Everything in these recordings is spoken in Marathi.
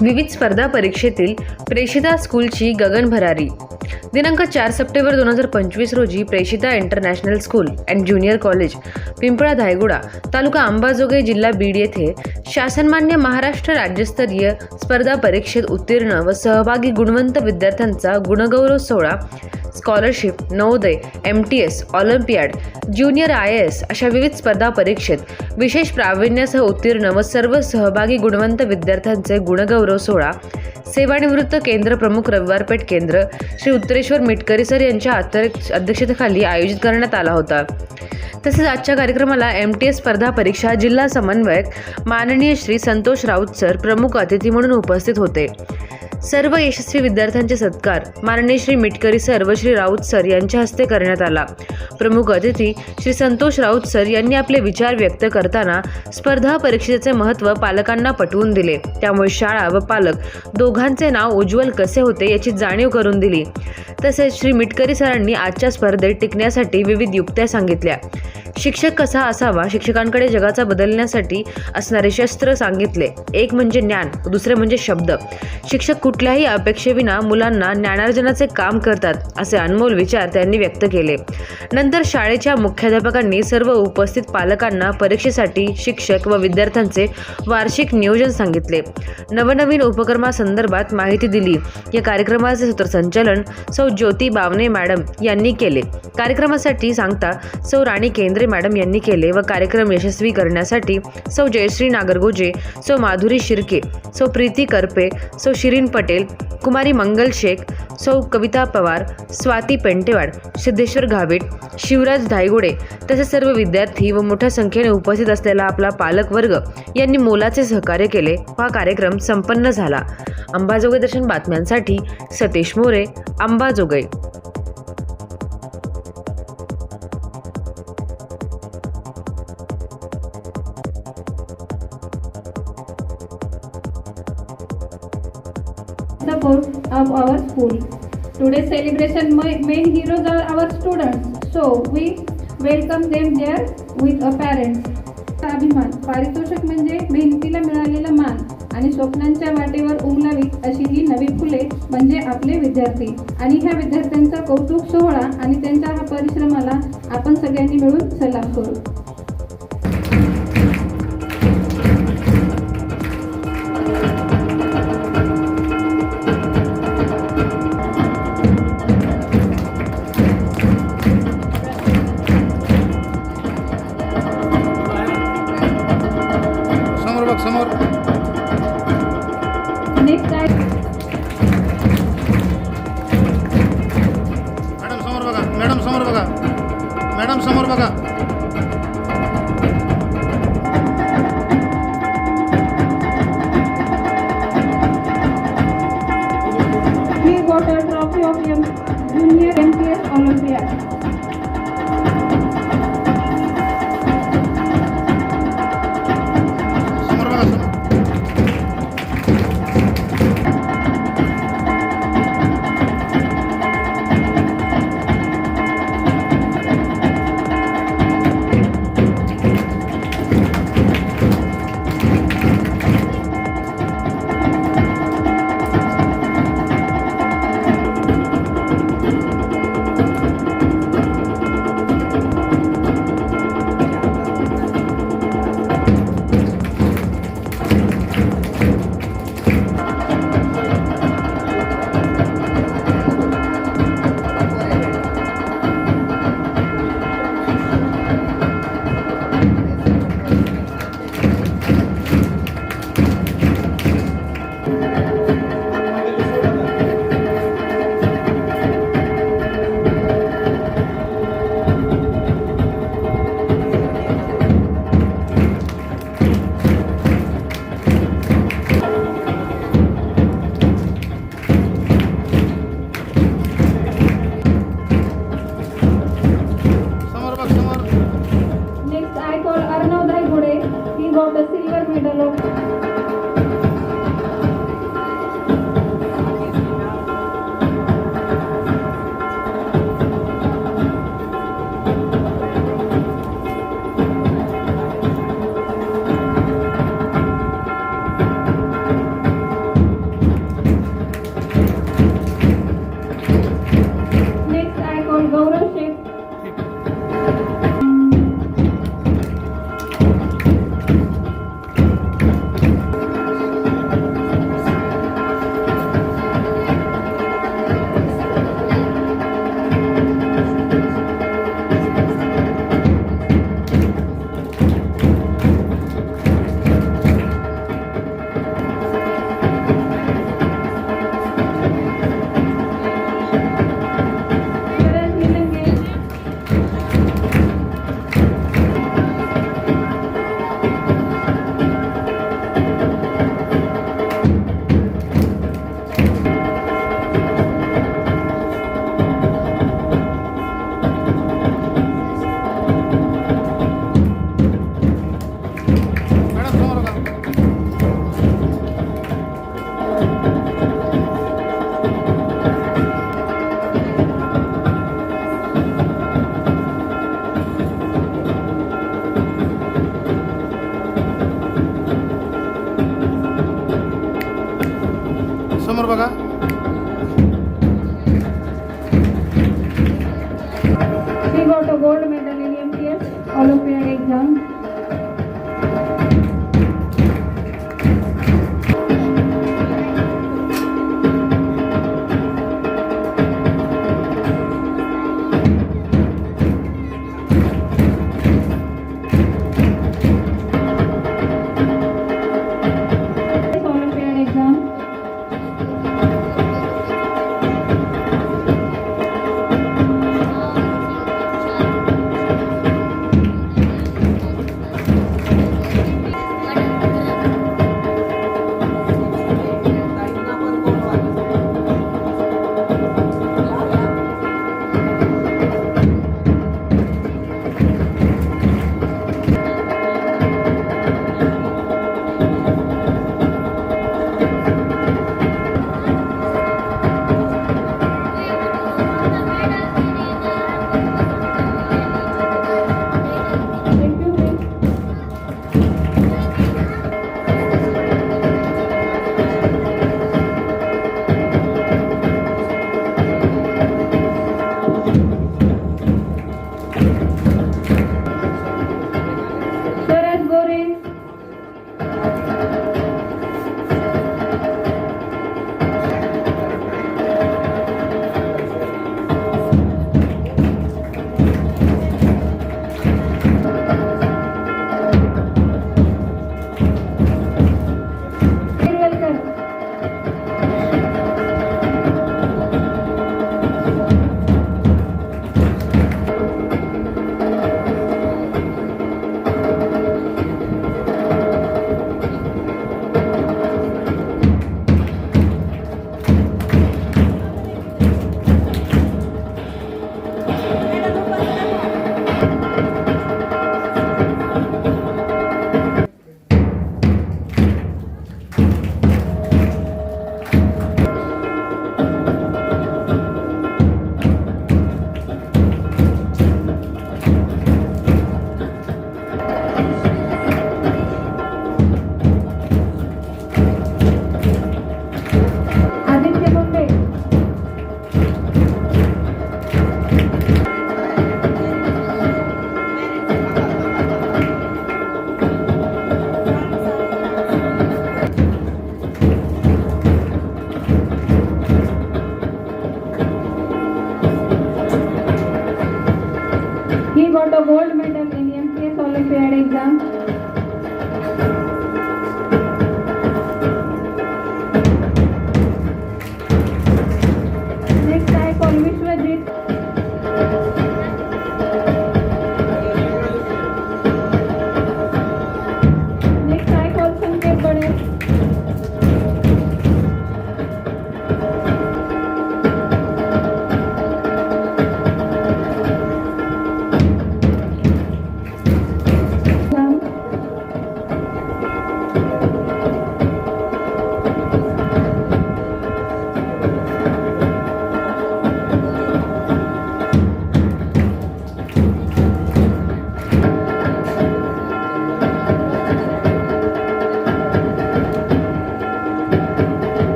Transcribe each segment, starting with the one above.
विविध स्पर्धा परीक्षेतील प्रेषिता स्कूलची गगन भरारी दिनांक चार सप्टेंबर दोन हजार पंचवीस रोजी Preshita international school and junior college Pimpala Dhayguda तालुका अंबाजोगाई जिल्हा बीड येथे शासनमान्य महाराष्ट्र राज्यस्तरीय स्पर्धा परीक्षेत उत्तीर्ण व सहभागी गुणवंत विद्यार्थ्यांचा गुणगौरव सोहळा scholarship Navodaya M T S olympiad junior I S अशा विविध स्पर्धा परीक्षेत विशेष प्रावीण्यासह उत्तीर्ण व सर्व सहभागी गुणवंत विद्यार्थ्यांचे गुणगौरव सोहळा सेवानिवृत्त केंद्र प्रमुख रविवारपेठ केंद्र श्री चंद्रेश्वर मिटकरी सर यांच्या अध्यक्षतेखाली आयोजित करण्यात आला होता. तसेच आजच्या कार्यक्रमाला एम टी एस स्पर्धा परीक्षा जिल्हा समन्वयक माननीय श्री संतोष राऊत सर प्रमुख अतिथी म्हणून उपस्थित होते. सर्व यशस्वी विद्यार्थ्यांचे सत्कार माननीय श्री मिटकरी सर व श्री राऊत सर यांच्या हस्ते करण्यात आला. प्रमुख अतिथी श्री संतोष राऊत सर यांनी आपले विचार व्यक्त करताना स्पर्धा परीक्षेचे महत्त्व पालकांना पटवून दिले. त्यामुळे शाळा व पालक दोघांचे नाव उज्ज्वल कसे होते याची जाणीव करून दिली. तसेच श्री मिटकरी सरांनी आजच्या स्पर्धेत टिकण्यासाठी विविध युक्त्या सांगितल्या. शिक्षक कसा असावा शिक्षकांकडे जगाचा बदलण्यासाठी असणारे शस्त्र सांगितले. एक म्हणजे ज्ञान दुसरे म्हणजे शब्द. शिक्षक कुठल्याही अपेक्षेविना मुलांना ज्ञानार्जनाचे काम करतात असे अनमोल विचार त्यांनी व्यक्त केले. नंतर शाळेच्या मुख्याध्यापकांनी सर्व उपस्थित पालकांना परीक्षेसाठी शिक्षक व विद्यार्थ्यांचे वार्षिक नियोजन सांगितले. नवनवीन उपक्रमासंदर्भात माहिती दिली. या कार्यक्रमाचे सूत्रसंचालन सौ ज्योती बावने मॅडम यांनी केले. कार्यक्रमासाठी सांगता सौ राणी केंद्रे मॅडम यांनी केले व कार्यक्रम यशस्वी करण्यासाठी सौ जयश्री नागरगोजे सौ माधुरी शिर्के सौ प्रीती करपे सौ शिरीन पटेल कुमारी मंगल शेख सौ कविता पवार स्वाती पेंटेवाड सिद्धेश्वर घावीट शिवराज धायगुडे तसेच सर्व विद्यार्थी व मोठ्या संख्येने उपस्थित असलेला आपला पालकवर्ग यांनी मोलाचे सहकार्य केले हा कार्यक्रम संपन्न झाला. अंबाजोगाई दर्शन बातम्यांसाठी Satish More Ambajogai. Support of our school. Today's celebration main heroes are our students. So we welcome them there with a parents. अभिमान पारितोषिक म्हणजे मेहनतीला मिळालेला मान आणि स्वप्नांच्या वाटेवर उमलावीत अशी ही नवी फुले म्हणजे आपले विद्यार्थी आणि ह्या विद्यार्थ्यांचा कौतुक सोहळा आणि त्यांच्या हा परिश्रमाला आपण सगळ्यांनी मिळून सलाम करू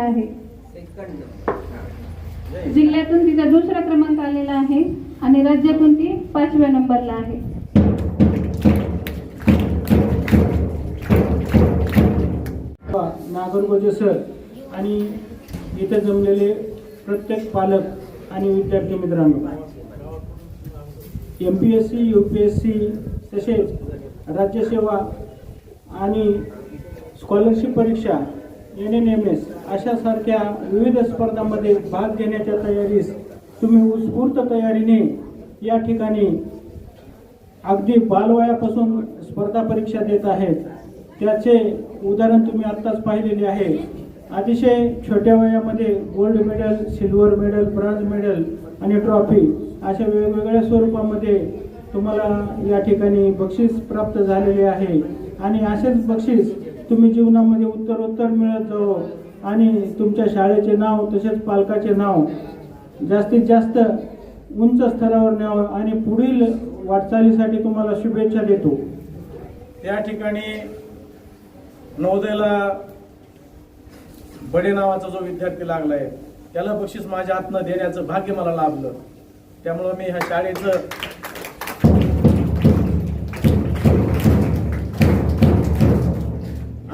सेकंड नंबरला आहे जिल्ह्यातून तिचा दुसरा क्रमांक आलेला आहे आणि राज्यातून ती पाचव्या नंबरला आहे. नागरगोजे सर आणि इथे जमलेले प्रत्येक पालक आणि विद्यार्थी मित्रांनो M P S C U P S C तसेच राज्यसेवा आणि स्कॉलरशिप परीक्षा एन एन एम एस अशासारख्या विविध स्पर्धांमध्ये भाग घेण्याच्या तयारीस तुम्ही उत्स्फूर्त तयारीने या ठिकाणी अगदी बालवयापासून स्पर्धा परीक्षा देत आहेत. त्याचे उदाहरण तुम्ही आत्ताच पाहिलेले आहे. अतिशय छोट्या वयामध्ये gold medal silver medal bronze medal आणि ट्रॉफी अशा वेगवेगळ्या स्वरूपामध्ये तुम्हाला या ठिकाणी बक्षीस प्राप्त झालेले आहे. आणि असेच बक्षीस तुम्ही जीवनामध्ये उत्तरोत्तर मिळत जावो. आणि तुमच्या शाळेचे नाव तसेच पालकाचे नाव जास्तीत जास्त उंच स्तरावर न्यावं आणि पुढील वाटचालीसाठी तुम्हाला शुभेच्छा देतो. त्या ठिकाणी नवोदयला बडे नावाचा जो विद्यार्थी लागलाय त्याला बक्षीस माझ्या हातनं देण्याचं भाग्य मला लाभलं. त्यामुळं मी ह्या शाळेचं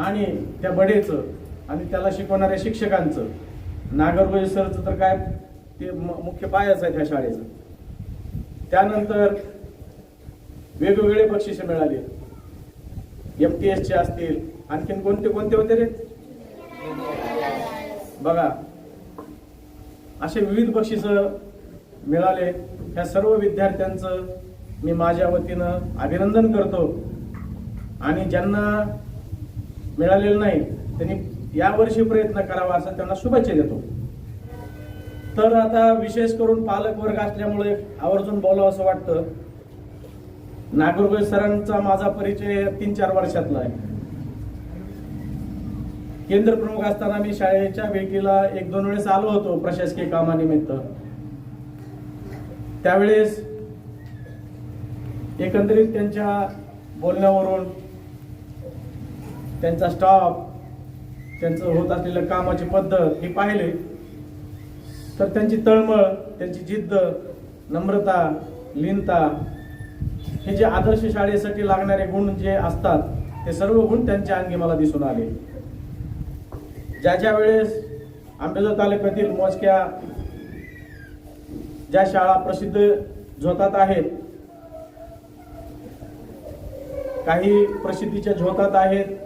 आणि त्या बडेचं आणि त्याला शिकवणाऱ्या शिक्षकांचं. नागरगोजे सरचं तर काय ते म- मुख्य पायाच आहे त्या शाळेचं. त्यानंतर वेगवेगळे बक्षिसे मिळाले. एम टी एसचे असतील आणखीन कोणते कोणते होते रे? बघा असे विविध बक्षिस मिळाले. ह्या सर्व विद्यार्थ्यांचं मी माझ्या वतीनं अभिनंदन करतो. आणि ज्यांना मिळालेलं नाही. त्यांनी यावर्षी प्रयत्न करावा असं त्यांना शुभेच्छा देतो. तर आता विशेष करून पालक वर्ग असल्यामुळे आवर्जून बोलावं असं वाटतं. नागरगोज सरांचा माझा परिचय तीन चार वर्षातला आहे. केंद्र प्रमुख असताना मी शाळेच्या भेटीला एक दोन वेळेस आलो होतो प्रशासकीय कामानिमित्त. त्यावेळेस एकंदरीत त्यांच्या बोलण्यावरून त्यांचा स्टाफ त्यांचं होत असलेलं कामाची पद्धत हे पाहिले. तर त्यांची तळमळ त्यांची जिद्द नम्रता लीनता हे जे आदर्श शाळेसाठी लागणारे गुण जे असतात ते सर्व गुण त्यांच्या अंगी मला दिसून आले. ज्या ज्या वेळेस आंबेजोगाई तालुक्यातील मोजक्या ज्या शाळा प्रसिद्ध झोतात आहेत काही प्रसिद्धीच्या झोतात आहेत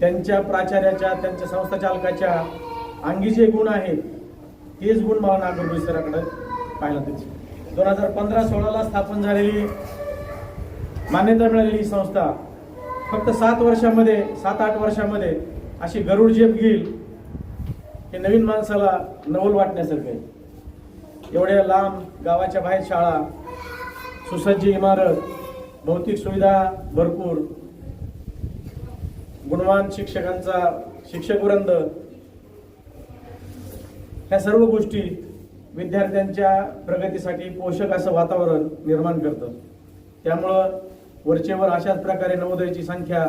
त्यांच्या प्राचार्याच्या त्यांच्या संस्था चालकाच्या अंगी जे गुण आहेत तेच गुण मला नागपूर सराकडे पाहायला त्याचे दोन हजार पंधरा सोळाला स्थापन झालेली मान्यता मिळालेली ही संस्था फक्त सात वर्षामध्ये सात आठ वर्षामध्ये अशी गरुड झेप घेईल हे नवीन माणसाला नवल वाटण्यासारखं आहे. एवढ्या लांब गावाच्या बाहेर शाळा सुसज्ज इमारत भौतिक सुविधा भरपूर गुणवान शिक्षकांचा शिक्षक वृंद ह्या सर्व गोष्टी विद्यार्थ्यांच्या प्रगतीसाठी पोषक असं वातावरण निर्माण करतं. त्यामुळं वरचेवर अशाच प्रकारे नवोदयाची संख्या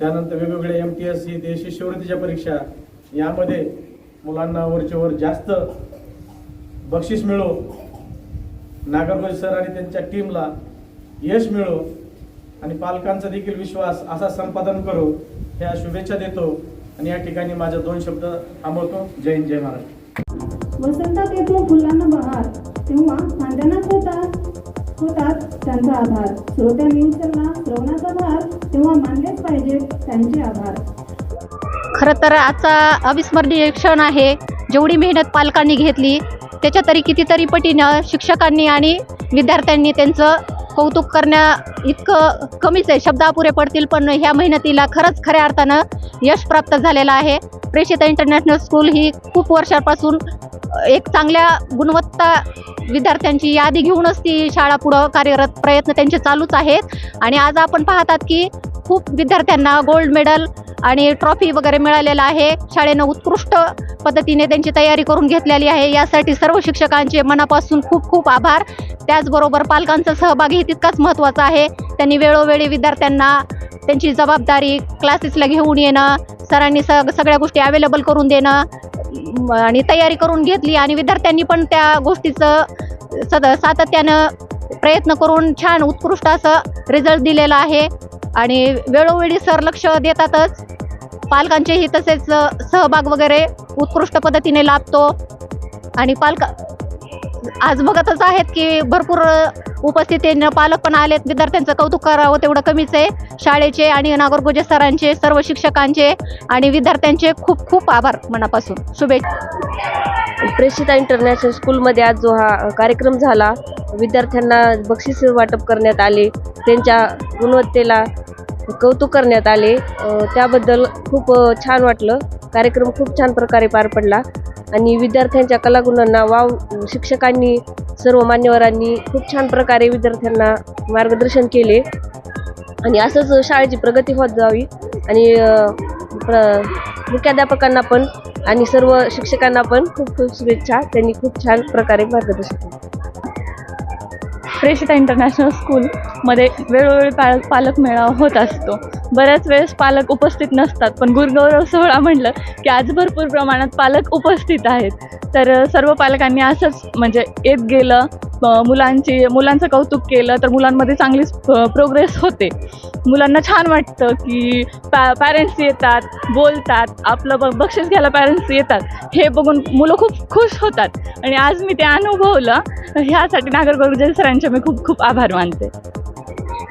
त्यानंतर वेगवेगळे एम टी एस सी ते शिष्यवृत्तीच्या परीक्षा यामध्ये मुलांना वरचेवर जास्त बक्षीस मिळो. नागरगोज सर आणि त्यांच्या टीमला यश मिळो. आणि पालकांचा देखील विश्वास असा संपादन करो ह्या शुभेच्छा देतो आणि या ठिकाणी माझे दोन शब्द थांबवतो. जय हिंद जय महाराष्ट्र. वसंतात येतो फुलांना बहार तेव्हा मांडण्यात होतात होतात त्यांचा आभार श्रोत्यांनी उचलला श्रवणाचा भार तेव्हा मानलेच पाहिजेत त्यांचे आभार. खरं तर आजचा अविस्मरणीय क्षण आहे. जेवढी मेहनत पालकांनी घेतली त्याच्या तरी कितीतरी पटीनं शिक्षकांनी आणि विद्यार्थ्यांनी त्यांचं कौतुक करण्या इतकं कमीच आहे. शब्द अपुरे पडतील पण ह्या मेहनतीला खरंच खऱ्या अर्थानं यश प्राप्त झालेलं आहे. प्रेषिता इंटरनॅशनल स्कूल ही खूप वर्षापासून एक चांगल्या गुणवत्ता विद्यार्थ्यांची यादी घेऊनच ती शाळा पुढं कार्यरत प्रयत्न त्यांचे चालूच आहेत. आणि आज आपण पाहतात की खूप विद्यार्थ्यांना गोल्ड मेडल आणि ट्रॉफी वगैरे मिळालेला आहे. शाळेनं उत्कृष्ट पद्धतीने त्यांची तयारी करून घेतलेली आहे. यासाठी सर्व शिक्षकांचे मनापासून खूप खूप आभार. त्याचबरोबर पालकांचा सहभागही तितकाच महत्त्वाचा आहे. त्यांनी वेळोवेळी विद्यार्थ्यांना त्यांची जबाबदारी क्लासेसला घेऊन येणं सरांनी सग सगळ्या गोष्टी अवेलेबल करून देणं आणि तयारी करून घेतली. आणि विद्यार्थ्यांनी पण त्या गोष्टीचं सद सातत्यानं प्रयत्न करून छान उत्कृष्ट असं रिझल्ट दिलेला आहे. आणि वेळोवेळी सर लक्ष देतातच. पालकांचेही तसेच सहभाग वगैरे उत्कृष्ट पद्धतीने लाभतो. आणि पालक आज बघतच आहेत की भरपूर उपस्थितीनं पालक पण आलेत. विद्यार्थ्यांचं कौतुक करावं तेवढं कमीच आहे. शाळेचे आणि नागरगोजे सरांचे सर्व शिक्षकांचे आणि विद्यार्थ्यांचे खूप खूप आभार मनापासून. शुभेच्छा. प्रेषिता इंटरनॅशनल स्कूलमध्ये आज जो हा कार्यक्रम झाला विद्यार्थ्यांना बक्षीस वाटप करण्यात आले त्यांच्या गुणवत्तेला कौतुक करण्यात आले. त्याबद्दल खूप छान वाटलं. कार्यक्रम खूप छान प्रकारे पार पडला आणि विद्यार्थ्यांच्या कलागुणांना वाव शिक्षकांनी सर्व मान्यवरांनी खूप छान प्रकारे विद्यार्थ्यांना मार्गदर्शन केले. आणि असंच शाळेची प्रगती होत जावी आणि प्र मुख्याध्यापकांना पण आणि सर्व शिक्षकांना पण खूप खूप शुभेच्छा. त्यांनी खूप छान प्रकारे मार्गदर्शन केलं. प्रेषिता इंटरनॅशनल स्कूलमध्ये वेळोवेळी पाल पालक मेळावा होत असतो. बऱ्याच वेळेस पालक उपस्थित नसतात पण गुरुगौरव सोहळा म्हटलं की आज भरपूर प्रमाणात पालक उपस्थित आहेत. तर सर्व पालकांनी असंच म्हणजे येत गेलं मुलांची मुलांचं कौतुक केलं तर मुलांमध्ये चांगलीच प्रोग्रेस होते. मुलांना छान वाटतं की पॅ पॅरेंट्स येतात बोलतात आपलं ब बक्षीस घ्यायला पॅरेंट्स येतात. हे बघून मुलं खूप खुश होतात. आणि आज मी ते अनुभवलं. ह्यासाठी नागरगोजे सरांचे मी खूप खूप आभार मानते.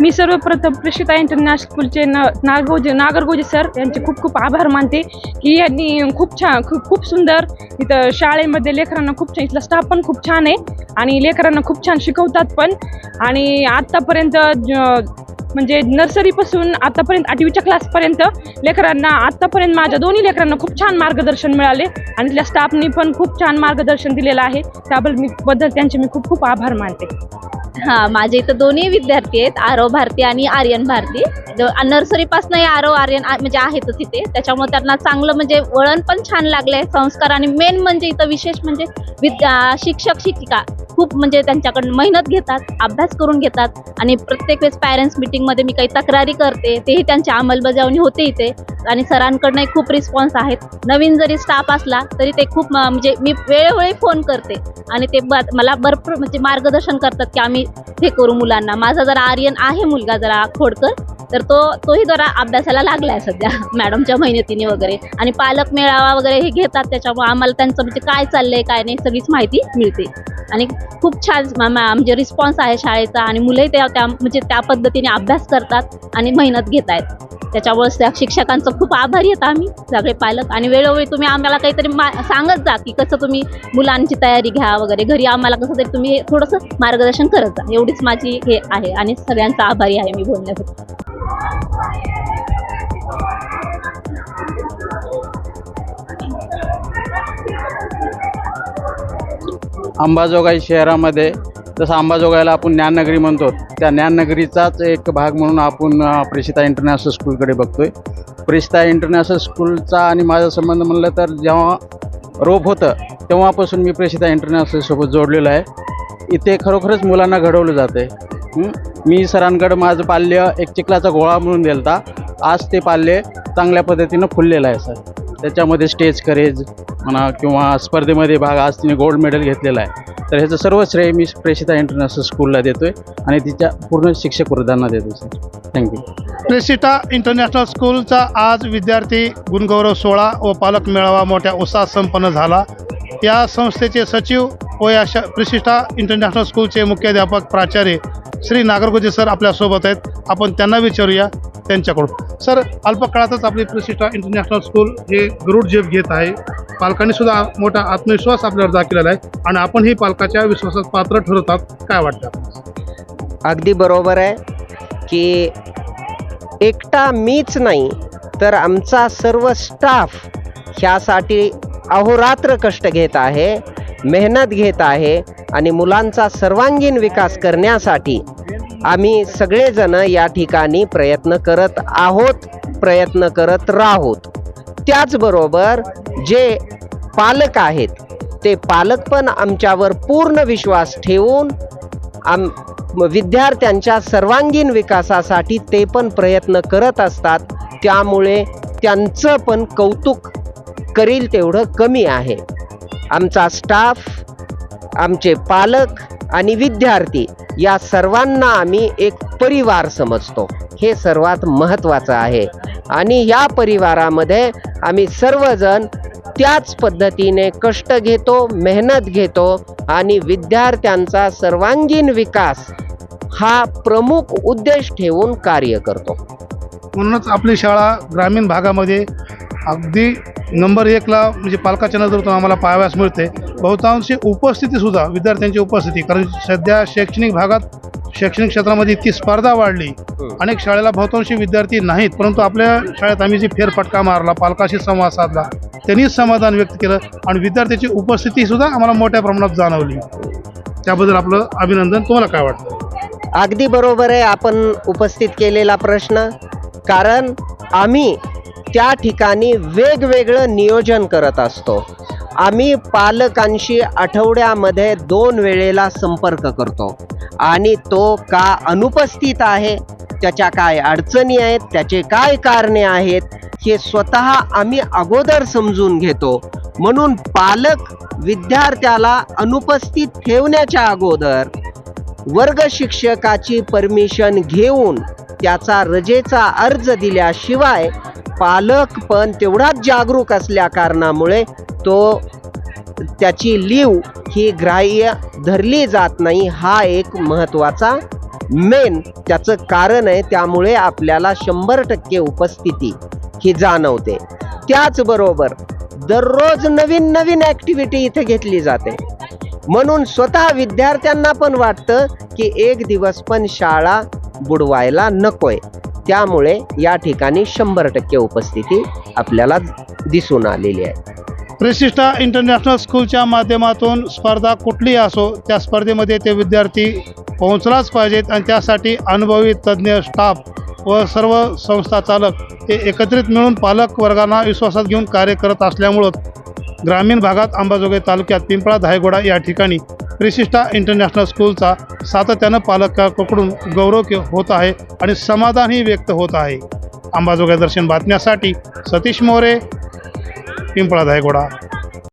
मी सर्वप्रथम प्रशिता इंटरनॅशनलचे स्कूलचे न नागोजे नागरगोजे सर यांचे खूप खूप आभार मानते की यांनी खूप छान खूप खूप सुंदर इथं शाळेमध्ये लेकरांना खूप छान इथला स्टाफ पण खूप छान आहे आणि लेकरांना खूप छान शिकवतात पण. आणि आत्तापर्यंत म्हणजे नर्सरीपासून आतापर्यंत आठवीच्या क्लासपर्यंत लेकरांना आत्तापर्यंत माझ्या दोन्ही लेकरांना खूप छान मार्गदर्शन मिळाले आणि त्या स्टाफनी पण खूप छान मार्गदर्शन दिलेलं आहे. त्याबद्दल मी बद्दल त्यांचे मी खूप खूप आभार मानते. हा माझे इथं दोन्ही विद्यार्थी आहेत आरव भारती आणि आर्यन भारती. नर्सरीपासून आरव आर्यन म्हणजे आहेतच इथे. त्याच्यामुळे त्यांना चांगलं म्हणजे वळण पण छान लागलंय संस्कार आणि मेन म्हणजे इथं विशेष म्हणजे विद्या शिक्षक शिक्षिका खूप म्हणजे त्यांच्याकडून मेहनत घेतात अभ्यास करून घेतात. आणि प्रत्येक वेळेस पॅरेंट्स मिटिंगमध्ये मी काही तक्रारी करते तेही त्यांची अंमलबजावणी होते इथे. आणि सरांकडनंही खूप रिस्पॉन्स आहेत. नवीन जरी स्टाफ असला तरी ते खूप म्हणजे मी वेळोवेळी फोन करते. आणि ते ब- मला भरपूर म्हणजे मार्गदर्शन करतात की आम्ही हे करू मुलांना. माझा जरा आर्यन आहे मुलगा जरा खोडकर. तर तो तोही जरा अभ्यासाला लागला आहे सध्या मॅडमच्या मेहनतीने वगैरे. आणि पालक मेळावा वगैरे हे घेतात त्याच्यामुळे आम्हाला त्यांचं म्हणजे काय चाललंय काय नाही सगळीच माहिती मिळते. आणि खूप छान म्हणजे रिस्पॉन्स आहे शाळेचा आणि मुलंही त्या त्या म्हणजे त्या पद्धतीने अभ्यास करतात आणि मेहनत घेत आहेत त्याच्यामुळे त्या शिक्षकांचं खूप आभारी आहेत आम्ही सगळे पालक. आणि वेळोवेळी तुम्ही आम्हाला काहीतरी मा सांगत जा की कसं तुम्ही मुलांची तयारी घ्या वगैरे. घरी आम्हाला कसं तरी तुम्ही थोडंसं मार्गदर्शन करत जा. एवढीच माझी हे आहे आणि सगळ्यांचा आभारी आहे मी बोलण्यासाठी. अंबाजोगाई शहरामध्ये जसं अंबाजोगाईला आपण ज्ञाननगरी म्हणतो त्या ज्ञाननगरीचाच एक भाग म्हणून आपण प्रेषिता इंटरनॅशनल स्कूलकडे बघतोय. प्रेषिता इंटरनॅशनल स्कूलचा आणि माझा संबंध म्हणलं तर जेव्हा रोप होतं तेव्हापासून मी प्रेषिता इंटरनॅशनलसोबत जोडलेलो आहे. इथे खरोखरच मुलांना घडवलं जातं आहे मी सरांकडं माझं पाल्य एक चिखलाचा गोळा म्हणून दिलता. आज ते पाल्य चांगल्या पद्धतीनं फुललेलं आहे सर. त्याच्यामध्ये स्टेज करेज म्हणा किंवा स्पर्धेमध्ये भाग आज तिने गोल्ड मेडल घेतलेला आहे. तर ह्याचं सर्व श्रेय मी प्रेषिता इंटरनॅशनल स्कूलला देतो आहे आणि तिच्या पूर्ण शिक्षक वृद्धांना देतो sir thank you Preshita international स्कूलचा आज विद्यार्थी गुणगौरव सोहळा व पालक मेळावा मोठ्या उत्साहात संपन्न झाला. या संस्थेचे सचिव व या श इंटरनॅशनल स्कूलचे मुख्याध्यापक प्राचार्य श्री नागरगोजे सर आपल्यासोबत आहेत. आपण त्यांना विचारूया त्यांच्याकडून. सर अल्प काळातच आपली प्रशिष्ठा इंटरनॅशनल स्कूल हे गरुड झेप घेत आहे. पालकांनी सुद्धा मोठा आत्मविश्वास आपल्यावर दाखवलेला आहे आणि आपणही पालकाच्या विश्वासात पात्र ठरवतात काय वाटतं? अगदी बरोबर आहे की एकटा मीच नाही तर आमचा सर्व स्टाफ ह्यासाठी अहोरात्र कष्ट घेत आहे मेहनत घेत आहे आणि मुलांचा सर्वांगीण विकास करण्यासाठी आम्ही सगळेजण या ठिकाणी प्रयत्न करत आहोत प्रयत्न करत राहोत. त्याचबरोबर जे पालक आहेत ते पालक पण आमच्यावर पूर्ण विश्वास ठेवून आम विद्यार्थ्यांच्या सर्वांगीण विकासासाठी ते पण प्रयत्न करत असतात. त्यामुळे त्यांचं पण कौतुक करील तेवढं कमी आहे. आमचा स्टाफ आमचे पालक आणि विद्यार्थी या सर्वांना आम्ही एक परिवार समजतो. हे सर्वात महत्त्वाचं आहे. आणि या परिवारामध्ये आम्ही सर्वजण त्याच पद्धतीने कष्ट घेतो मेहनत घेतो आणि विद्यार्थ्यांचा सर्वांगीण विकास हा प्रमुख उद्देश ठेवून कार्य करतो. म्हणूनच आपली शाळा ग्रामीण भागामध्ये अगदी नंबर एकला म्हणजे पालकाच्या नजरेतून आम्हाला पाहाव्यास मिळते बहुतांशी उपस्थितीसुद्धा विद्यार्थ्यांची उपस्थिती कारण सध्या शैक्षणिक भागात शैक्षणिक क्षेत्रामध्ये इतकी स्पर्धा वाढली. अनेक शाळेला बहुतांशी विद्यार्थी नाहीत परंतु आपल्या शाळेत आम्ही जे फेरफटका मारला पालकाशी संवाद साधला त्यांनीच समाधान व्यक्त केलं आणि विद्यार्थ्याची उपस्थितीसुद्धा आम्हाला मोठ्या प्रमाणात जाणवली. त्याबद्दल आपलं अभिनंदन. तुम्हाला काय वाटतं? अगदी बरोबर आहे आपण उपस्थित केलेला प्रश्न कारण आम्ही त्या ठिकाणी वेगवेगळं नियोजन करत असतो. आम्ही पालकांशी आठवड्यामध्ये दोन वेळेला संपर्क करतो. आणि तो का अनुपस्थित आहे त्याच्या काय अडचणी आहेत त्याचे काय कारणे आहेत हे स्वतः आम्ही अगोदर समजून घेतो. म्हणून पालक विद्यार्थ्याला अनुपस्थित ठेवण्याच्या अगोदर वर्ग शिक्षकाची परमिशन घेऊन त्याचा रजेचा अर्ज दिल्याशिवाय पालक पण तेवढाच जागरूक असल्या कारणामुळे तो त्याची लीव ही ग्राह्य धरली जात नाही हा एक महत्त्वाचा मेन त्याचं कारण आहे. त्यामुळे आपल्याला शंभर टक्के उपस्थिती ही जाणवते. त्याचबरोबर दररोज नवीन नवीन ॲक्टिव्हिटी इथे घेतली जाते. म्हणून स्वतः विद्यार्थ्यांना पण वाटतं की एक दिवस पण शाळा बुडवायला नकोय. त्यामुळे या ठिकाणी शंभर टक्के उपस्थिती आपल्याला दिसून आलेली आहे. प्रेसिस्टा इंटरनॅशनल स्कूलच्या माध्यमातून स्पर्धा कुठलीही असो त्या स्पर्धेमध्ये ते विद्यार्थी पोहोचलाच पाहिजेत आणि त्यासाठी अनुभवी तज्ज्ञ स्टाफ व सर्व संस्था चालक हे एकत्रित मिळून पालक वर्गांना विश्वासात घेऊन कार्य करत असल्यामुळं ग्रामीण भागात अंबाजोगाई तालुक्यात पिंपळा धायगोडा या ठिकाणी प्रिसिस्टा इंटरनॅशनल स्कूलचा सातत्यानं पालकांकडून गौरव होत आहे आणि समाधानही व्यक्त होत आहे. अंबाजोगाई दर्शन बातम्यासाठी सतीश मोरे पिंपळा धायगोडा.